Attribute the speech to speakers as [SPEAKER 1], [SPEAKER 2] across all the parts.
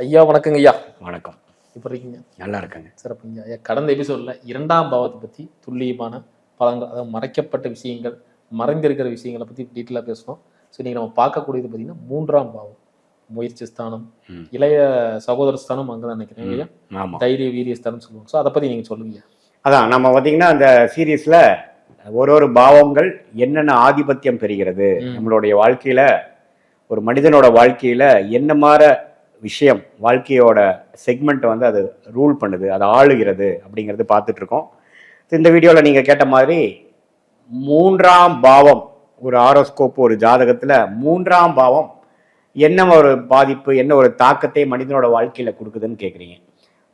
[SPEAKER 1] ஐயா வணக்கங்க ஐயா.
[SPEAKER 2] வணக்கம்.
[SPEAKER 1] இப்போ இருக்கீங்க
[SPEAKER 2] நல்லா இருக்கேங்க
[SPEAKER 1] சிறப்புங்க ஐயா. கடந்த எபிசோட்ல இரண்டாம் பாவத்தை பத்தி துல்லியமான பலங்கள் அதாவது மறைக்கப்பட்ட விஷயங்கள் மறைந்திருக்கிற விஷயங்களை பத்தி டீட்டெயிலாக பேசணும் ஸோ இன்னைக்கு நம்ம பார்க்கக்கூடியது பார்த்தீங்கன்னா மூன்றாம் பாவம். முயற்சி ஸ்தானம். இளைய சகோதர ஸ்தானம் அங்கே தான் நினைக்கிறேன் ஐயா. தைரிய வீரிய ஸ்தானம் சொல்லுவோம் ஸோ அதை பத்தி நீங்க சொல்லுங்க
[SPEAKER 2] அதான் நம்ம பார்த்தீங்கன்னா அந்த சீரீஸில் ஒரு ஒரு பாவங்கள் என்னென்ன ஆதிபத்தியம் பெறுகிறது. நம்மளுடைய வாழ்க்கையில ஒரு மனிதனோட வாழ்க்கையில என்ன மாதிரி விஷயம் வாழ்க்கையோட செக்மெண்ட் வந்து அது ரூல் பண்ணுது அது ஆளுகிறது அப்படிங்கிறது பார்த்துட்டு இருக்கோம் இந்த வீடியோவில் நீங்கள் கேட்ட மாதிரி மூன்றாம் பாவம் ஒரு ஆரோஸ்கோப் ஒரு ஜாதகத்தில் மூன்றாம் பாவம் என்ன ஒரு பாதிப்பு என்ன ஒரு தாக்கத்தை மனிதனோட வாழ்க்கையில் கொடுக்குதுன்னு கேட்குறீங்க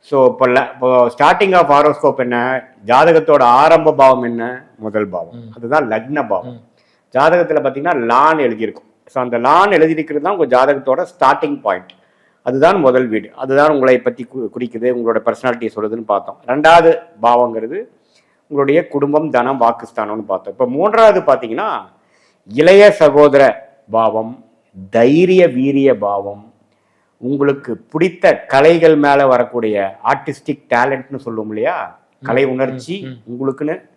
[SPEAKER 2] ஸோ இப்போ இப்போ ஸ்டார்டிங் ஆஃப் ஆரோஸ்கோப் என்ன? ஜாதகத்தோட ஆரம்ப பாவம் என்ன? முதல் பாவம். அதுதான் லக்ன பாவம். ஜாதகத்தில் பார்த்தீங்கன்னா லான் எழுதியிருக்கும். ஸோ அந்த லான் எழுதியிருக்கிறது தான் உங்கள் ஜாதகத்தோட ஸ்டார்டிங் பாயிண்ட் அதுதான் முதல் வீடு. அதுதான் உங்களை பற்றி கு- குறிக்குது உங்களோட பர்சனாலிட்டியை சொல்லுதுன்னு பார்த்தோம். ரெண்டாவது பாவங்கிறது உங்களுடைய குடும்பம் தனம் வாக்குஸ்தானம்னு பார்த்தோம். இப்போ மூன்றாவது பார்த்தீங்கன்னா இளைய சகோதர பாவம் தைரிய வீரிய பாவம் உங்களுக்கு பிடித்த கலைகள் மேலே வரக்கூடிய ஆர்டிஸ்டிக் டேலண்ட்னு சொல்லுவோம் இல்லையா? கலை உணர்ச்சி. உங்களுக்குன்னு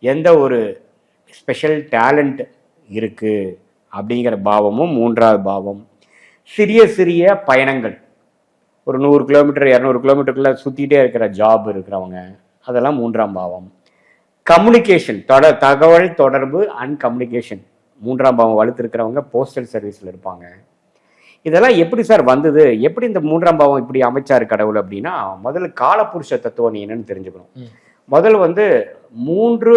[SPEAKER 2] எந்த ஒரு ஸ்பெஷல் டேலண்ட் இருக்கு அப்படிங்கிற பாவமும் மூன்றாவது பாவம். சிறிய சிறிய பயணங்கள். ஒரு நூறு கிலோமீட்டர் இரநூறு கிலோமீட்டருக்குள்ள சுற்றிட்டே இருக்கிற ஜாப் இருக்கிறவங்க அதெல்லாம் மூன்றாம் பாவம். கம்யூனிகேஷன் தொட தகவல் தொடர்பு அண்ட் கம்யூனிகேஷன் மூன்றாம் பாவம் வலுத்திருக்கிறவங்க போஸ்டல் சர்வீஸில் இருப்பாங்க. இதெல்லாம் எப்படி சார் வந்தது? எப்படி இந்த மூன்றாம் பாவம் இப்படி அமைச்சாரு கடவுள் அப்படின்னா முதல்ல காலபுருஷ தத்துவம் நீ என்னன்னு தெரிஞ்சுக்கணும். முதல் வந்து மூன்று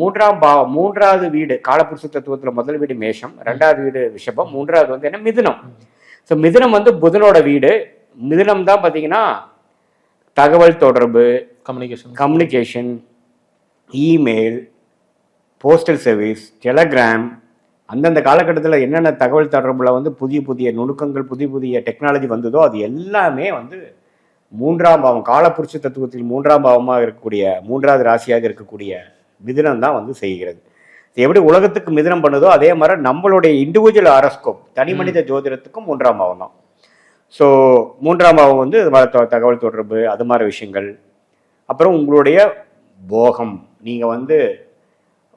[SPEAKER 2] மூன்றாம் பாவம் மூன்றாவது வீடு காலபுருஷ தத்துவத்துல முதல் வீடு மேஷம் ரெண்டாவது வீடு ரிஷபம் மூன்றாவது வந்து என்ன மிதுனம். ஸோ மிதுனம் வந்து புதனோட வீடு. மிதுனம் தான் பார்த்தீங்கன்னா தகவல் தொடர்பு
[SPEAKER 1] communication
[SPEAKER 2] communication email postal service telegram அந்தந்த காலகட்டத்தில் என்னென்ன தகவல் தொடர்புல வந்து புதிய புதிய நுணுக்கங்கள் புதிய புதிய டெக்னாலஜி வந்ததோ அது எல்லாமே வந்து மூன்றாம் பாவம் காலப்புருஷ தத்துவத்தில் மூன்றாம் பாவமாக இருக்கக்கூடிய மூன்றாவது ராசியாக இருக்கக்கூடிய மிதுனம் தான் வந்து செய்கிறது. எப்படி உலகத்துக்கு மிதுனம் பண்ணுதோ அதே மாதிரி நம்மளுடைய இண்டிவிஜுவல் ஆரோஸ்கோப் தனி மனித ஜோதிடத்துக்கும் மூன்றாம் பாவம் தான். ஸோ மூன்றாம் பாவம் வந்து தகவல் தொடர்பு அது மாதிரி விஷயங்கள். அப்புறம் உங்களுடைய போகம். நீங்கள் வந்து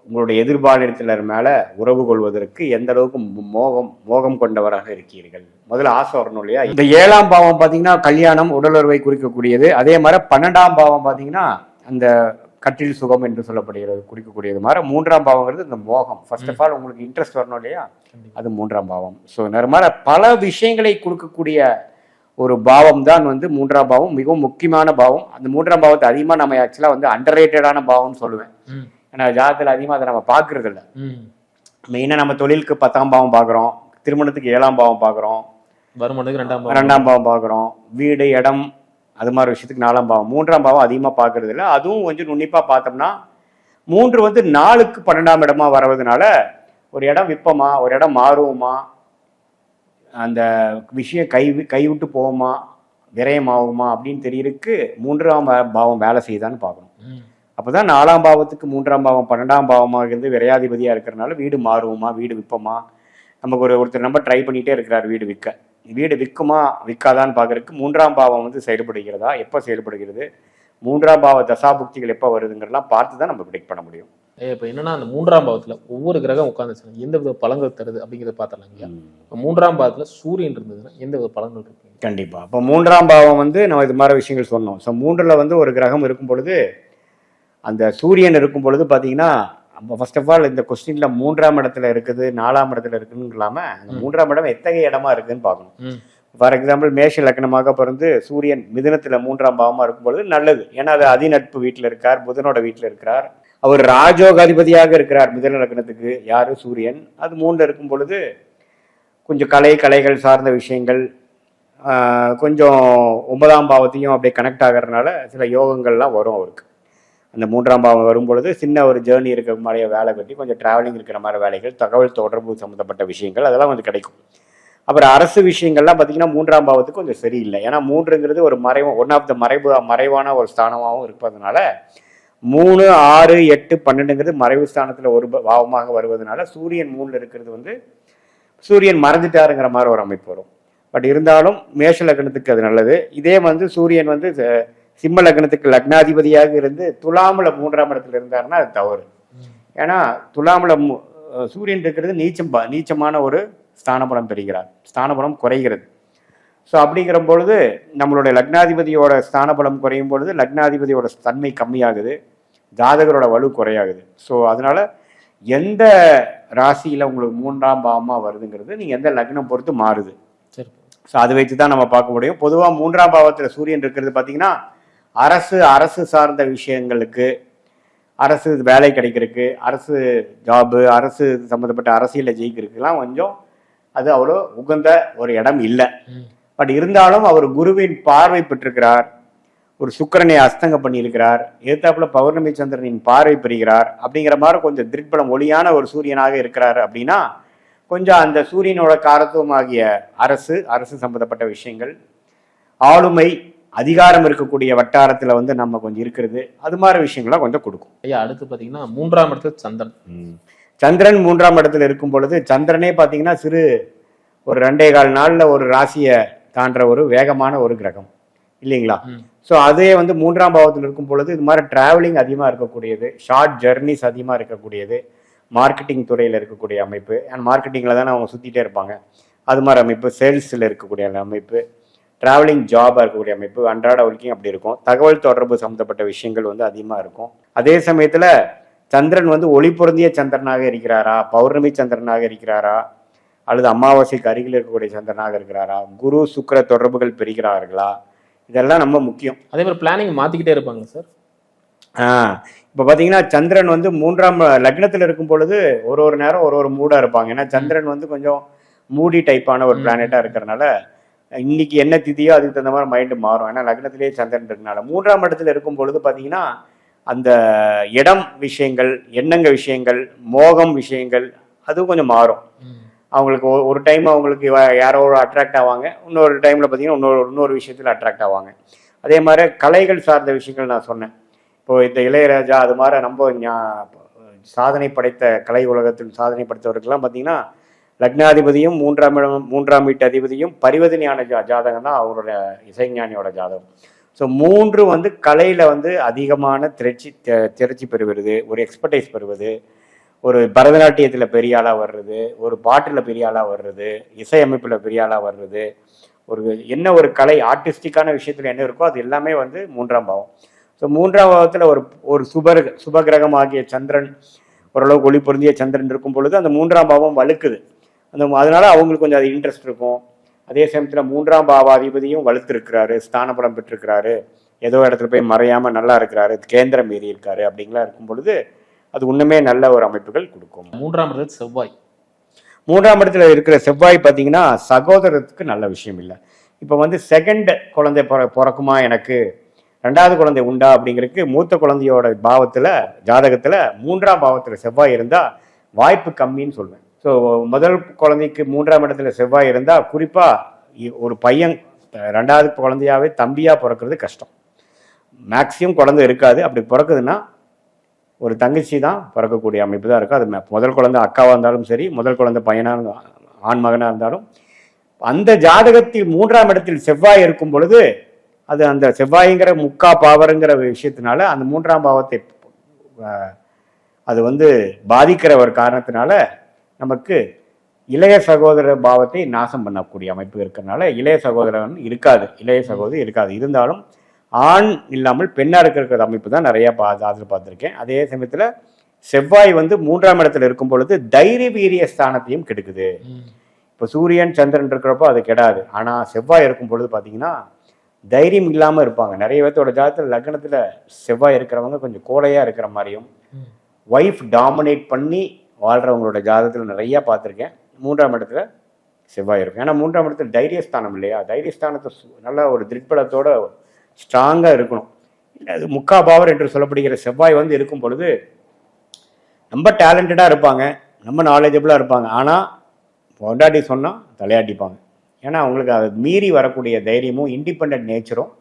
[SPEAKER 2] உங்களுடைய எதிர்பாலினத்தினர் மேலே உறவு கொள்வதற்கு எந்த அளவுக்கு மோகம் மோகம் கொண்டவராக இருக்கீர்கள் முதல்ல ஆசை வரணும் இல்லையா? இந்த ஏழாம் பாவம் பார்த்தீங்கன்னா கல்யாணம் உடலுறவை குறிக்கக்கூடியது. அதே மாதிரி பன்னெண்டாம் பாவம் பார்த்தீங்கன்னா அந்த கட்டில் சுகம் என்று சொல்லப்படுகிறது குறிக்கக்கூடியது. மாதிரி மூன்றாம் பாவங்கிறது இந்த மோகம். ஃபர்ஸ்ட் ஆஃப் ஆல் உங்களுக்கு இன்ட்ரெஸ்ட் வரணும் இல்லையா? அது மூன்றாம் பாவம். ஸோ மாதிரி பல விஷயங்களை கொடுக்கக்கூடிய ஒரு பாவம் தான் வந்து மூன்றாம் பாவம். மிகவும் முக்கியமான பாவம். அந்த மூன்றாம் பாவத்தை அதிகமாக நம்ம ஆக்சுவலாக வந்து அண்டர் ரேட்டடான பாவம்னு சொல்லுவேன். ஏன்னா ஜாதகத்தில் அதிகமாக அதை நம்ம பார்க்கறது இல்லை மெயினாக நம்ம தொழிலுக்கு பத்தாம் பாவம் பார்க்குறோம். திருமணத்துக்கு ஏழாம் பாவம் பார்க்குறோம்.
[SPEAKER 1] வருமானத்துக்கு ரெண்டாம்
[SPEAKER 2] ரெண்டாம் பாவம் பார்க்குறோம். வீடு இடம் அது மாதிரி விஷயத்துக்கு நாலாம் பாவம். மூன்றாம் பாவம் அதிகமாக பார்க்கறது இல்லை. அதுவும் கொஞ்சம் நுண்ணிப்பாக பார்த்தோம்னா மூன்று வந்து நாலுக்கு பன்னெண்டாம் இடமா வரதுனால ஒரு இடம் விற்போமா ஒரு இடம் மாறுவோமா அந்த விஷயம் கை கைவிட்டு போவோமா விரயமாகுமா அப்படின்னு தெரியறதுக்கு மூன்றாம் பாவம் வேலை செய்யுதான்னு பார்க்கணும். அப்பதான் நாலாம் பாவத்துக்கு மூன்றாம் பாவம் பன்னெண்டாம் பாவமாக இருந்து விரையாதிபதியா இருக்கிறனால வீடு மாறுவோமா வீடு விற்போமா? நமக்கு ஒரு ஒருத்தர் நம்ம ட்ரை பண்ணிட்டே இருக்கிறார் வீடு விற்க. வீடு விற்குமா விற்காதான்னு பார்க்கறதுக்கு மூன்றாம் பாவம் வந்து செயல்படுகிறதா எப்போ செயல்படுகிறது மூன்றாம் பாவ தசாபுக்திகள் எப்போ வருதுங்கிறதெல்லாம் பார்த்து தான் நம்ம ப்ரிடிக்ட் பண்ண முடியும்.
[SPEAKER 1] இப்ப என்னன்னா அந்த மூன்றாம் பாவத்துல ஒவ்வொரு கிரகம் உட்காந்துச்சுன்னா எந்த வித பலன்கள் தருது அப்படிங்கறத பார்த்தலாம் ஐயா இப்ப மூன்றாம் பாவத்துல சூரியன் இருந்ததுன்னா எந்த வித பலன்கள் இருக்கு?
[SPEAKER 2] கண்டிப்பா. அப்போ மூன்றாம் பாவம் வந்து நம்ம இது மாதிரி விஷயங்கள் சொன்னோம். ஸோ மூன்றில் வந்து ஒரு கிரகம் இருக்கும் பொழுது அந்த சூரியன் இருக்கும் பொழுது பார்த்தீங்கன்னா ஃபர்ஸ்ட் ஆஃப் ஆல் இந்த கொஸ்டின்ல மூன்றாம் இடத்துல இருக்குது நாலாம் இடத்துல இருக்குன்னு இல்லாம அந்த. மூன்றாம் இடம் எத்தகைய இடமா இருக்குன்னு பார்க்கணும். ஃபார் எக்ஸாம்பிள் மேஷ லக்னமாக பிறந்து சூரியன் மிதுனத்துல மூன்றாம் பாவமா இருக்கும் பொழுது நல்லது. ஏன்னா அது அதிநட்பு வீட்டில் இருக்கார் புதனோட வீட்டில் இருக்கிறார். அவர் ராஜோக அதிபதியாக இருக்கிறார் மிதுன லக்னத்துக்கு. யாரு? சூரியன். அது மூணுல இருக்கும் பொழுது கொஞ்சம் கலை கலைகள் சார்ந்த விஷயங்கள் கொஞ்சம் ஒன்பதாம் பாவத்தையும் அப்படியே கனெக்ட் ஆகிறதுனால சில யோகங்கள்லாம் வரும் அவருக்கு. அந்த மூன்றாம் பாவம் வரும் பொழுது சின்ன ஒரு ஜேர்னி இருக்கிற மாதிரி வேலை கட்டி கொஞ்சம் ட்ராவலிங் இருக்கிற மாதிரி வேலைகள் தகவல் தொடர்பு சம்மந்தப்பட்ட விஷயங்கள் அதெல்லாம் வந்து கிடைக்கும். அப்புறம் அரசு விஷயங்கள்லாம் பார்த்தீங்கன்னா மூன்றாம் பாவத்துக்கு கொஞ்சம் சரியில்லை. ஏன்னா மூன்றுங்கிறது ஒரு மறைவு ஒன் ஆஃப் த மறைவு மறைவான ஒரு ஸ்தானமாகவும் இருப்பதனால மூணு ஆறு எட்டு பன்னெண்டுங்கிறது மறைவு ஸ்தானத்தில் ஒரு பாவமாக வருவதனால சூரியன் மூணில் இருக்கிறது வந்து சூரியன் மறைஞ்சிட்டாருங்கிற மாதிரி ஒரு அமைப்பு வரும். பட் இருந்தாலும் மேஷ லக்னத்துக்கு அது நல்லது. இதே வந்து சூரியன் வந்து ச- சிம்ம லக்னத்துக்கு லக்னாதிபதியாக இருந்து துலாமுல மூன்றாம் இடத்துல இருந்தாருன்னா அது தவறு. ஏன்னா துலாமுல சூரியன் இருக்கிறது நீச்சம் ப- நீச்சமான ஒரு ஸ்தானபலம் பெறுகிறார். ஸ்தானபலம் குறைகிறது. ஸோ அப்படிங்கிற பொழுது நம்மளுடைய லக்னாதிபதியோட ஸ்தானபலம் குறையும் பொழுது லக்னாதிபதியோட தன்மை கம்மியாகுது. ஜாதகரோட வலு குறையாகுது. ஸோ அதனால எந்த ராசியில் உங்களுக்கு மூன்றாம் பாவமாக வருதுங்கிறது நீங்கள் எந்த லக்னம் பொறுத்து மாறுது.
[SPEAKER 1] சரி.
[SPEAKER 2] ஸோ அதை வச்சு தான் நம்ம பார்க்க முடியும். பொதுவாக மூன்றாம் பாவத்தில் சூரியன் இருக்கிறது பார்த்தீங்கன்னா அரசு அரசு சார்ந்த விஷயங்களுக்கு அரசு வேலை கிடைக்கிறதுக்கு அரசு ஜாபு அரசு சம்மந்தப்பட்ட அரசியலில் ஜெயிக்கிறதுக்கெல்லாம் கொஞ்சம் அது அவ்வளோ உகந்த ஒரு இடம் இல்லை. பட் இருந்தாலும் அவர் குருவின் பார்வை பெற்றிருக்கிறார். ஒரு சுக்கிரனை அஸ்தங்கம் பண்ணியிருக்கிறார். எதிர்த்தாப்புல பௌர்ணமி சந்திரனின் பார்வை பெறுகிறார். அப்படிங்கிற மாதிரி கொஞ்சம் திருப்பலம் ஒளியான ஒரு சூரியனாக இருக்கிறார் அப்படின்னா கொஞ்சம் அந்த சூரியனோட காரத்துவமாகிய அரசு அரசு சம்பந்தப்பட்ட விஷயங்கள் ஆளுமை அதிகாரம் இருக்கக்கூடிய வட்டாரத்தில் வந்து நம்ம கொஞ்சம் இருக்கிறது அது மாதிரி விஷயங்கள்லாம் கொஞ்சம் கொடுக்கும்.
[SPEAKER 1] ஐயா அடுத்து பார்த்தீங்கன்னா மூன்றாம் இடத்துல சந்திரன்.
[SPEAKER 2] சந்திரன் மூன்றாம் இடத்துல இருக்கும் பொழுது சந்திரனே பார்த்தீங்கன்னா சிறு ஒரு ரெண்டே கால் நாளில் ஒரு ராசியை தாண்டுற ஒரு வேகமான ஒரு கிரகம். இல்லைங்களா. ஸோ அதே வந்து மூன்றாம் பாவத்தில் இருக்கும் பொழுது இது மாதிரி டிராவலிங் அதிகமாக இருக்கக்கூடியது ஷார்ட் ஜெர்னிஸ் அதிகமாக இருக்கக்கூடியது மார்க்கெட்டிங் துறையில் இருக்கக்கூடிய அமைப்பு. அண்ட் மார்க்கெட்டிங்கில் தானே அவங்க சுற்றிட்டே இருப்பாங்க. அது மாதிரி அமைப்பு சேல்ஸில் இருக்கக்கூடிய அமைப்பு. டிராவலிங் ஜாபாக இருக்கக்கூடிய அமைப்பு அன்றாட ஒர்க்கிங் அப்படி இருக்கும். தகவல் தொடர்பு சம்மந்தப்பட்ட விஷயங்கள் வந்து அதிகமாக இருக்கும். அதே சமயத்தில் சந்திரன் வந்து ஒளி பொருந்திய சந்திரனாக இருக்கிறாரா? பௌர்ணமி சந்திரனாக இருக்கிறாரா? அல்லது அமாவாசைக்கு அருகில் இருக்கக்கூடிய சந்திரனாக இருக்கிறாரா? குரு சுக்கிர தொடர்புகள் பெறுகிறார்களா இதெல்லாம் ரொம்ப முக்கியம்.
[SPEAKER 1] அதே மாதிரி பிளானிங் மாத்திக்கிட்டே இருப்பாங்க சார்
[SPEAKER 2] இப்போ பார்த்தீங்கன்னா சந்திரன் வந்து மூன்றாம் லக்னத்தில் இருக்கும் பொழுது ஒரு ஒரு நேரம் ஒரு ஒரு மூடாக இருப்பாங்க. ஏன்னா சந்திரன் வந்து கொஞ்சம் மூடி டைப்பான ஒரு. பிளானட்டாக இருக்கிறனால இன்னைக்கு என்ன திதியோ அதுக்கு தகுந்த மாதிரி மைண்டு மாறும். ஏன்னா லக்னத்திலேயே சந்திரன் இருக்கனால மூன்றாம் இடத்துல இருக்கும் பொழுது பார்த்தீங்கன்னா அந்த இடம் விஷயங்கள் எண்ணங்க விஷயங்கள் மோகம் விஷயங்கள் அதுவும் கொஞ்சம் மாறும். அவங்களுக்கு ஒரு- டைம் அவங்களுக்கு யாரோ ஒரு அட்ராக்ட் ஆவாங்க. இன்னொரு டைமில் பார்த்தீங்கன்னா இன்னொரு இன்னொரு விஷயத்தில் அட்ராக்ட் ஆவாங்க. அதே மாதிரி கலைகள் சார்ந்த விஷயங்கள் நான் சொன்னேன். இப்போ இந்த இளையராஜா அது மாதிரி ஞா- சாதனை படைத்த கலை உலகத்தில் சாதனை படைத்தவருக்கெல்லாம் பார்த்தீங்கன்னா லக்னாதிபதியும் மூன்றாம் இடம் மூன்றாம் வீட்டு அதிபதியும் பரிவர்த்தனையான ஜா ஜாதகம் தான் அவரோட இசைஞானியோட ஜாதகம். ஸோ மூன்று வந்து கலையில் வந்து அதிகமான திரட்சி தி- திரட்சி பெறுவது ஒரு எக்ஸ்பர்டைஸ் பெறுவது ஒரு பரதநாட்டியத்தில் பெரிய ஆளாக வர்றது ஒரு பாட்டில் பெரிய ஆளாக வர்றது இசையமைப்பில் பெரிய ஆளாக வர்றது ஒரு என்ன ஒரு கலை ஆர்டிஸ்டிக்கான விஷயத்தில் என்ன இருக்கோ அது எல்லாமே வந்து மூன்றாம் பாவம். ஸோ மூன்றாம் பாவத்தில் ஒரு ஒரு சுபர் சுபகிரகம் ஆகிய சந்திரன் ஓரளவுக்கு ஒளி பொருந்திய சந்திரன் இருக்கும் பொழுது அந்த மூன்றாம் பாவம் வலுக்குது. அந்த அதனால அவங்களுக்கு கொஞ்சம் அது இன்ட்ரெஸ்ட் இருக்கும். அதே சமயத்தில் மூன்றாம் பாவாதிபதியும் வலுத்திருக்கிறாரு ஸ்தானபலம் பெற்றிருக்கிறாரு. ஏதோ இடத்துல போய் மறையாம நல்லா இருக்கிறாரு கேந்திரம் ஏறி இருக்காரு அப்படிங்கலாம் இருக்கும் பொழுது அது இன்னுமே நல்ல ஒரு அமைப்புகள் கொடுக்கும்.
[SPEAKER 1] மூன்றாம் இடத்துல செவ்வாய்.
[SPEAKER 2] மூன்றாம் இடத்துல இருக்கிற செவ்வாய் பார்த்தீங்கன்னா சகோதரத்துக்கு நல்ல விஷயம் இல்லை. இப்போ வந்து செகண்ட் குழந்தை பிற பிறக்குமா எனக்கு? ரெண்டாவது குழந்தை உண்டா அப்படிங்கிறதுக்கு மூத்த குழந்தையோட பாவத்தில் ஜாதகத்தில் மூன்றாம் பாவத்தில் செவ்வாய் இருந்தால் வாய்ப்பு கம்மின்னு சொல்லுவேன் ஸோ முதல் குழந்தைக்கு மூன்றாம் இடத்துல செவ்வாய் இருந்தால் குறிப்பாக ஒரு பையன் ரெண்டாவது குழந்தையாவே தம்பியாக பிறக்கிறது கஷ்டம். மேக்சிமம் குழந்தை இருக்காது. அப்படி பிறக்குதுன்னா ஒரு தங்கச்சி தான் பிறக்கக்கூடிய அமைப்பு தான் இருக்கும் அது முதல் குழந்தை அக்காவாக இருந்தாலும் சரி முதல் குழந்தை பையனாக ஆண் மகனாக இருந்தாலும் அந்த ஜாதகத்தில் மூன்றாம் இடத்தில் செவ்வாய் இருக்கும் பொழுது அது அந்த செவ்வாய்ங்கிற முக்கா பாவருங்கிற விஷயத்தினால அந்த மூன்றாம் பாவத்தை அது வந்து பாதிக்கிற ஒரு காரணத்தினால நமக்கு இளைய சகோதர பாவத்தை நாசம் பண்ணக்கூடிய அமைப்பு இருக்கிறனால இளைய சகோதரன் இருக்காது. இளைய சகோதரி இருக்காது. இருந்தாலும் ஆண் இல்லாமல் பெண்ணா இருக்கிற அமைப்பு தான் நிறைய பா அதில் பார்த்துருக்கேன். அதே சமயத்தில் செவ்வாய் வந்து மூன்றாம் இடத்துல இருக்கும் பொழுது தைரிய வீரிய ஸ்தானத்தையும் கெடுக்குது. இப்போ சூரியன் சந்திரன் இருக்கிறப்போ அது கெடாது. ஆனால் செவ்வாய் இருக்கும் பொழுது பார்த்தீங்கன்னா தைரியம் இல்லாமல் இருப்பாங்க. நிறைய பேர்த்தோட ஜாதகத்தில் லக்னத்தில் செவ்வாய் இருக்கிறவங்க கொஞ்சம் கோழையாக இருக்கிற மாதிரியும். ஒய்ஃப் டாமினேட் பண்ணி வாழ்கிறவங்களோட ஜாதகத்தில் நிறையா பார்த்துருக்கேன். மூன்றாம் இடத்துல செவ்வாய் இருக்கும். ஏன்னா மூன்றாம் இடத்துல தைரியஸ்தானம் இல்லையா? தைரியஸ்தானத்தை சு- நல்லா ஒரு திருப்பலத்தோட ஸ்ட்ராங்காக இருக்கணும். அது முக்கா பாவர் என்று சொல்லப்படுகிற செவ்வாய் வந்து இருக்கும் பொழுது ரொம்ப டேலண்டடாக இருப்பாங்க. ரொம்ப நாலேஜபிளாக இருப்பாங்க. ஆனால் பொண்டாட்டி சொன்னால் தலையாட்டிப்பாங்க. ஏன்னா அவங்களுக்கு அதை மீறி வரக்கூடிய தைரியமும் இண்டிபெண்ட் நேச்சரும்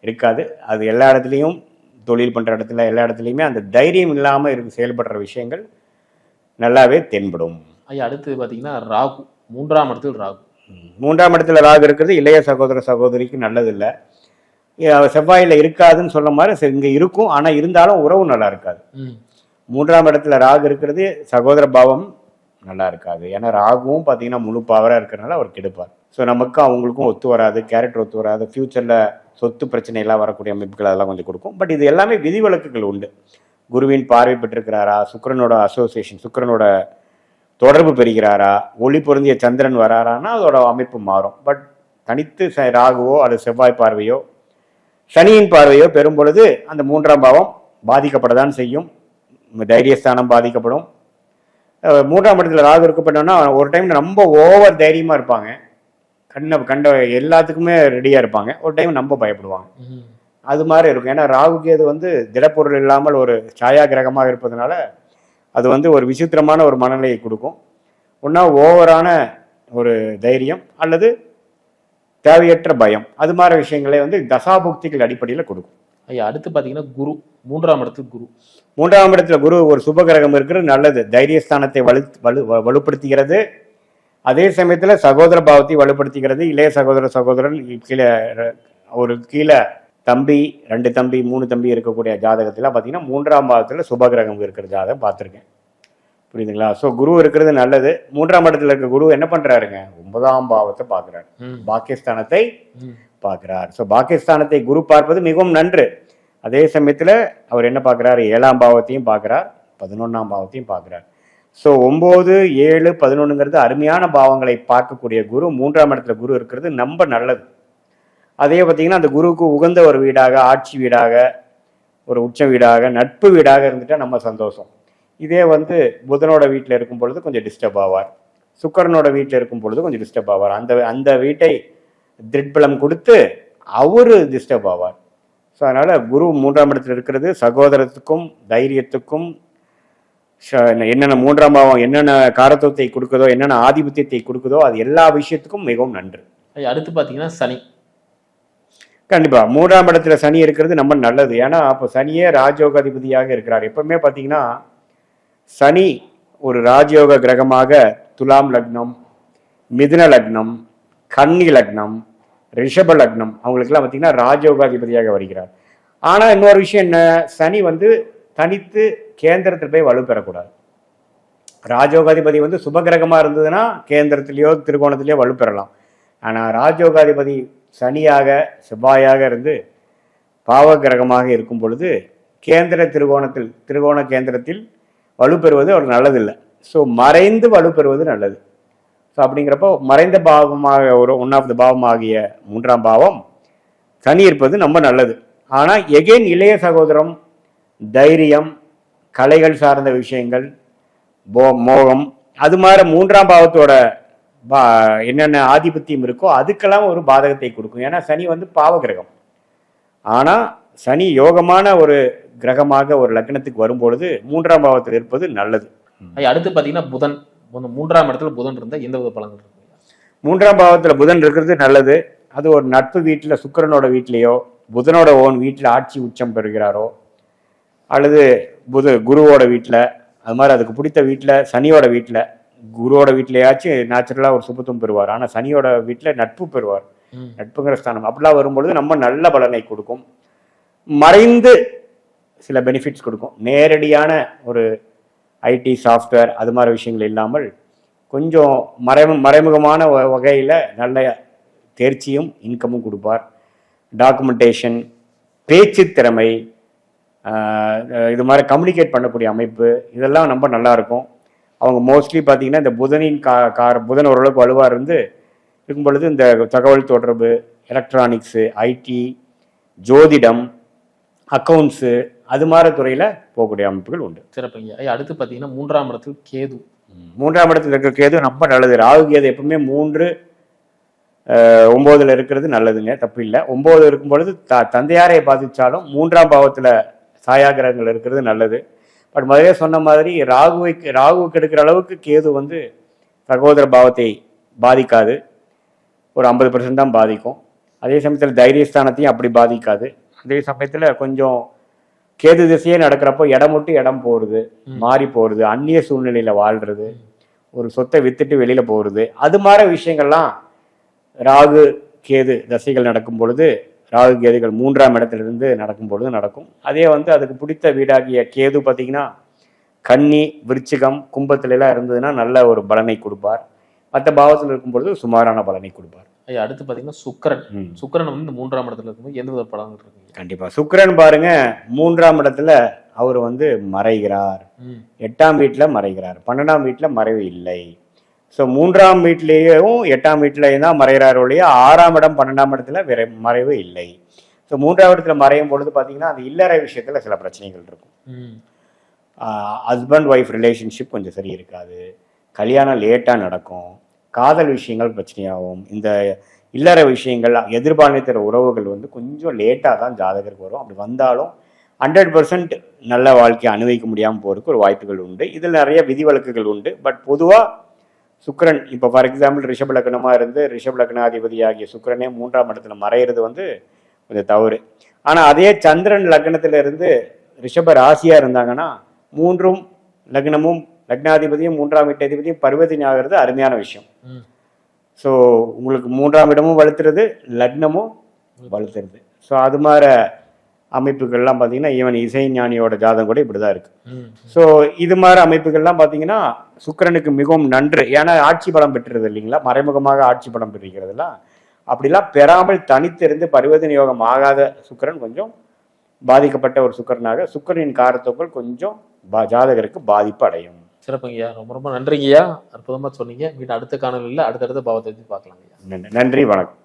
[SPEAKER 2] இருக்காது. அது எல்லா இடத்துலையும் தொழில் பண்ணுற இடத்துல எல்லா இடத்துலையுமே அந்த தைரியம் இல்லாமல் இருக்கு செயல்படுற விஷயங்கள் நல்லாவே தென்படும்.
[SPEAKER 1] ஐயா அடுத்து பார்த்தீங்கன்னா ராகு. மூன்றாம் இடத்தில் ராகு.
[SPEAKER 2] மூன்றாம் இடத்துல ராகு இருக்கிறது இளைய சகோதர சகோதரிக்கு நல்லதில்லை. செவ்வாயில் இருக்காதுன்னு சொன்ன மாதிரி இங்க இருக்கும். ஆனா இருந்தாலும் உறவு நல்லா இருக்காது. மூன்றாம் இடத்துல ராகு இருக்கிறது சகோதர பாவம் நல்லா இருக்காது. ஏன்னா ராகுவும் பார்த்தீங்கன்னா முழு பவராக இருக்கிறனால அவர் கெடுப்பார். ஸோ நமக்கும் அவங்களுக்கும் ஒத்து வராது கேரக்டர் ஒத்து வராது. ஃப்யூச்சரில் சொத்து பிரச்சனை எல்லாம் வரக்கூடிய அமைப்புகள் அதெல்லாம் கொஞ்சம் கொடுக்கும். பட் இது எல்லாமே விதிவிலக்குகள் உண்டு. குருவின் பார்வை பெற்றிருக்கிறாரா? சுக்கிரனோட அசோசியேஷன் சுக்கிரனோட தொடர்பு பெறுகிறாரா? ஒளி பொருந்திய சந்திரன் வராரான்னா அதோட அமைப்பு மாறும். பட் தனித்து ச- ராகுவோ அல்லது செவ்வாய் பார்வையோ சனியின் பார்வையோ பெறும் பொழுது அந்த மூன்றாம் பாவம் பாதிக்கப்படத்தான் செய்யும். தைரியஸ்தானம் பாதிக்கப்படும். மூன்றாம் இடத்துல ராகு இருக்கப்பட்டோம்னா ஒரு டைம் ரொம்ப ஓவர் தைரியமாக இருப்பாங்க. கண்ண கண்ட எல்லாத்துக்குமே ரெடியாக இருப்பாங்க. ஒரு டைம் ரொம்ப பயப்படுவாங்க. அது மாதிரி இருக்கும். ஏன்னா ராகு கேது வந்து திடப்பொருள் இல்லாமல் ஒரு சாயா கிரகமாக இருப்பதனால அது வந்து ஒரு விசித்திரமான ஒரு மனநிலையை கொடுக்கும். ஒன்றா ஓவரான ஒரு தைரியம் அல்லது தேவையற்ற பயம். அது மாதிரி விஷயங்களை வந்து தசாபுக்திகள் அடிப்படையில் கொடுக்கும்.
[SPEAKER 1] ஐயா அடுத்து பார்த்தீங்கன்னா குரு. மூன்றாம் இடத்துக்கு குரு.
[SPEAKER 2] மூன்றாம் இடத்துல குரு ஒரு சுப கிரகம் இருக்கிறது நல்லது. தைரியஸ்தானத்தை வலு வலு வலுப்படுத்துகிறது. அதே சமயத்துல சகோதர பாவத்தை வலுப்படுத்துகிறது. இளைய சகோதர சகோதரன் கீழே ஒரு கீழே தம்பி ரெண்டு தம்பி மூணு தம்பி இருக்கக்கூடிய ஜாதகத்துல பார்த்தீங்கன்னா மூன்றாம் பாவத்துல சுப கிரகம் இருக்கிற ஜாதகம் பார்த்துருக்கேன் புரியுதுங்களா? ஸோ குரு இருக்கிறது நல்லது. மூன்றாம் இடத்துல இருக்க குரு என்ன பண்றாருங்க? ஒன்பதாம் பாவத்தை பார்க்குறாரு
[SPEAKER 1] ம்.
[SPEAKER 2] பார்க்கிறார் ஸோ பாகிஸ்தானத்தை குரு பார்ப்பது மிகவும் நன்று. அதே சமயத்தில் அவர் என்ன பார்க்குறாரு ஏழாம் பாவத்தையும் பார்க்குறார் பதினொன்றாம் பாவத்தையும் பார்க்குறார் ஸோ ஒம்பது ஏழு பதினொன்றுங்கிறது அருமையான பாவங்களை பார்க்கக்கூடிய குரு மூன்றாம் இடத்துல குரு இருக்கிறது ரொம்ப நல்லது. அதே பார்த்தீங்கன்னா அந்த குருவுக்கு உகந்த ஒரு வீடாக ஆட்சி வீடாக ஒரு உச்ச வீடாக நட்பு வீடாக இருந்துட்டால் நம்ம சந்தோஷம். இதே வந்து புதனோட வீட்டில் இருக்கும் பொழுது கொஞ்சம் டிஸ்டர்ப் ஆவார். சுக்கரனோட வீட்டில் இருக்கும் பொழுது கொஞ்சம் டிஸ்டர்ப் ஆவார். அந்த அந்த வீட்டை திட்பலம் கொடுத்து அவரு டிஸ்டர்ப் ஆவார். ஸோ அதனால் குரு மூன்றாம் இடத்துல இருக்கிறது சகோதரத்துக்கும் தைரியத்துக்கும் ஷ- என்னென்ன மூன்றாம் பாவம் என்னென்ன காரத்துவத்தை கொடுக்குதோ என்னென்ன ஆதிபத்தியத்தை கொடுக்குதோ அது எல்லா விஷயத்துக்கும் மிகவும் நன்று.
[SPEAKER 1] அடுத்து பார்த்தீங்கன்னா சனி.
[SPEAKER 2] கண்டிப்பா. மூன்றாம் இடத்துல சனி இருக்கிறது நம்ம நல்லது. ஏன்னா அப்போ சனியே ராஜயோகாதிபதியாக இருக்கிறார். எப்பவுமே பார்த்தீங்கன்னா சனி ஒரு ராஜயோக கிரகமாக துலாம் லக்னம் மிதுன லக்னம் கன்னி லக்னம் ரிஷப லக்னம் அவங்களுக்கெல்லாம் பார்த்தீங்கன்னா ராஜயோகாதிபதியாக வருகிறார். ஆனால் இன்னொரு விஷயம் என்ன? சனி வந்து தனித்து கேந்திரத்தில் போய் வலு பெறக்கூடாது. ராஜயோகாதிபதி வந்து சுபகிரகமாக இருந்ததுன்னா கேந்திரத்திலேயோ திருகோணத்திலேயோ வலு பெறலாம். ஆனால் ராஜயோகாதிபதி சனியாக செவ்வாயாக இருந்து பாவகிரகமாக இருக்கும் பொழுது கேந்திர திருகோணத்தில் திருகோண கேந்திரத்தில் வலுப்பெறுவது அவருக்கு நல்லதில்லை. ஸோ மறைந்து வலுப்பெறுவது நல்லது. ஸோ அப்படிங்கிறப்போ மறைந்த பாவமாக ஒரு ஒன் ஆஃப் த பாவமாகிய மூன்றாம் பாவம் சனி இருப்பது ரொம்ப நல்லது. ஆனால் எகெயின் இளைய சகோதரம் தைரியம் கலைகள் சார்ந்த விஷயங்கள் போ மோகம் அது மாதிரி மூன்றாம் பாவத்தோட பா என்னென்ன ஆதிபத்தியம் இருக்கோ அதுக்கெல்லாம் ஒரு பாதகத்தை கொடுக்கும். ஏன்னா சனி வந்து பாவ கிரகம். ஆனால் சனி யோகமான ஒரு கிரகமாக ஒரு லக்னத்துக்கு வரும்பொழுது மூன்றாம் பாவத்தில் இருப்பது நல்லது.
[SPEAKER 1] அடுத்து பார்த்தீங்கன்னா புதன். புதன் மூன்றாம் இடத்துல புதன் இருந்தால் எந்த வித பலன்கள் இருக்கு
[SPEAKER 2] மூன்றாம் பாவத்தில் புதன் இருக்கிறது நல்லது. அது ஒரு நட்பு வீட்டில் சுக்கிரனோட வீட்லேயோ புதனோட ஓன் வீட்டில் ஆட்சி உச்சம் பெறுகிறாரோ அல்லது புத குருவோட வீட்டில் அது மாதிரி அதுக்கு பிடித்த வீட்டில் சனியோட வீட்டில் குருவோட வீட்லையாச்சும் நேச்சுரலாக ஒரு சுபத்துவம் பெறுவார். ஆனால் சனியோட வீட்டில் நட்பு பெறுவார். நட்புங்கிற ஸ்தானம். அப்படிலாம் வரும்பொழுது நம்ம நல்ல பலனை கொடுக்கும். மறைந்து சில பெனிஃபிட்ஸ் கொடுக்கும். நேரடியான ஒரு ஐடி சாஃப்ட்வேர் அது மாதிரி விஷயங்கள் இல்லாமல் கொஞ்சம் மறைமு மறைமுகமான வகையில் நல்ல தேர்ச்சியும் இன்கமும் கொடுப்பார். டாக்குமெண்டேஷன் பேச்சு திறமை இது மாதிரி கம்யூனிகேட் பண்ணக்கூடிய அமைப்பு இதெல்லாம் ரொம்ப நல்லா இருக்கும். அவங்க மோஸ்ட்லி பார்த்தீங்கன்னா இந்த புதனின் கா கார் புதன் ஓரளவுக்கு வலுவாக இருந்து இருக்கும் பொழுது இந்த தகவல் தொடர்பு எலக்ட்ரானிக்ஸு ஐடி ஜோதிடம் அக்கௌண்ட்ஸு அது மாதிரி துறையில் போகக்கூடிய அமைப்புகள் உண்டு.
[SPEAKER 1] சிறப்புங்க. அடுத்து பார்த்தீங்கன்னா மூன்றாம் இடத்துல கேது.
[SPEAKER 2] மூன்றாம் இடத்துல இருக்கிற கேது ரொம்ப நல்லது. ராகு கேது எப்பவுமே மூன்று அஹ், ஒன்பதுல இருக்கிறது நல்லதுங்க. தப்பு இல்லை. ஒன்பது இருக்கும் பொழுது த தந்தையாரை பாதிச்சாலும் மூன்றாம் பாவத்தில் சாயாகிரகங்கள் இருக்கிறது நல்லது. பட் முதலே சொன்ன மாதிரி ராகுவை ராகுவுக்கு எடுக்கிற அளவுக்கு கேது வந்து சகோதர பாவத்தை பாதிக்காது. ஒரு ஐம்பது பர்சன்ட் தான் பாதிக்கும். அதே சமயத்தில் தைரியஸ்தானத்தையும் அப்படி பாதிக்காது. அதே சமயத்தில் கொஞ்சம் கேது திசையே நடக்கிறப்போ இடம் விட்டு இடம் போகிறது. மாறி போகிறது அந்நிய சூழ்நிலையில் வாழ்கிறது ஒரு சொத்தை வித்துட்டு வெளியில் போகிறது அது மாதிரி விஷயங்கள்லாம் ராகு கேது தசைகள் நடக்கும் பொழுது ராகு கேதுகள் மூன்றாம் இடத்திலிருந்து நடக்கும் பொழுது நடக்கும். அதே வந்து அதுக்கு பிடித்த வீடாகிய கேது பார்த்தீங்கன்னா கன்னி விருச்சிகம் கும்பத்துல எல்லாம் இருந்ததுன்னா நல்ல ஒரு பலனை கொடுப்பார். மற்ற பாவத்தில் இருக்கும் பொழுது சுமாரான பலனை கொடுப்பார்.
[SPEAKER 1] ஐயா அடுத்து பாத்தீங்கன்னா சுக்கிரன். சுக்கிரன் வந்து மூன்றாம் இடத்துல இருக்கும்போது எந்த வித பலன்கள் இருக்குங்க?
[SPEAKER 2] கண்டிப்பா. சுக்கிரன் பாருங்க மூன்றாம் இடத்துல அவர் வந்து மறைகிறார். எட்டாம் வீட்டில் மறைகிறார். பன்னெண்டாம் வீட்டில் மறைவு இல்லை. ஸோ மூன்றாம் வீட்லேயும் எட்டாம் வீட்டிலையும் தான் மறைகிறார் ஒழிய ஆறாம் இடம் பன்னெண்டாம் இடத்துல விரை மறைவு இல்லை. ஸோ மூன்றாம் இடத்துல மறையும் பொழுது பார்த்தீங்கன்னா அந்த இல்லறை விஷயத்தில் சில பிரச்சனைகள் இருக்கும். ஹஸ்பண்ட் ஒய்ஃப் ரிலேஷன்ஷிப் கொஞ்சம் சரி இருக்காது. கல்யாணம் லேட்டாக நடக்கும். காதல் விஷயங்கள் பிரச்சனையாகும். இந்த இல்லற விஷயங்கள் எதிர்பாலினத்தர உறவுகள் வந்து கொஞ்சம் லேட்டாக தான் ஜாதகருக்கு வரும். அப்படி வந்தாலும் ஹண்ட்ரட் பர்சன்ட் நல்ல வாழ்க்கையை அனுபவிக்க முடியாமல் போகிறதுக்கு ஒரு வாய்ப்புகள் உண்டு. இதில் நிறைய விதிவிலக்குகள் உண்டு. பட் பொதுவாக சுக்கிரன் இப்போ ஃபார் எக்ஸாம்பிள் ரிஷப லக்னமாக இருந்து ரிஷப லக்னாதிபதி ஆகிய சுக்கிரனே மூன்றாம் இடத்துல மறையிறது வந்து கொஞ்சம் தவறு. ஆனால் அதே சந்திரன் லக்னத்துல இருந்து ரிஷப ராசியாக இருந்தாங்கன்னா மூன்றும் லக்னமும் லக்னாதிபதியும் மூன்றாம் வீட்டாதிபதியும் பருவத்தினி ஆகிறது அருமையான விஷயம். ஸோ உங்களுக்கு மூன்றாம் இடமும் வலுத்துறது லக்னமும் வலுத்துறது. ஸோ அது மாதிரி அமைப்புகள்லாம் பார்த்தீங்கன்னா ஈவன் இசைஞானியோட ஜாதகம் கூட இப்படி தான் இருக்கு.
[SPEAKER 1] ம்.
[SPEAKER 2] ஸோ இது மாதிரி அமைப்புகள்லாம் பார்த்தீங்கன்னா சுக்கிரனுக்கு மிகவும் நன்று. ஏன்னா ஆட்சி பலம் பெற்றுறது இல்லைங்களா? மறைமுகமாக ஆட்சி பலம் பெற்றிருக்கிறதுலாம் அப்படிலாம் பெறாமல் தனித்திருந்து பரிவர்த்தனை யோகம் ஆகாத சுக்கிரன் கொஞ்சம் பாதிக்கப்பட்ட ஒரு சுக்கிரனாக சுக்கிரனின் காரத்துக்குள் கொஞ்சம் பா ஜாதகருக்கு பாதிப்பு அடையும்.
[SPEAKER 1] சிறப்புங்கய்யா ரொம்ப ரொம்ப நன்றிங்கய்யா அற்புதமா சொன்னீங்க. மீண்டும் அடுத்த காணொலியில் அடுத்தடுத்த பாவத்தை பார்க்கலாங்கய்யா
[SPEAKER 2] நன்றி வணக்கம்.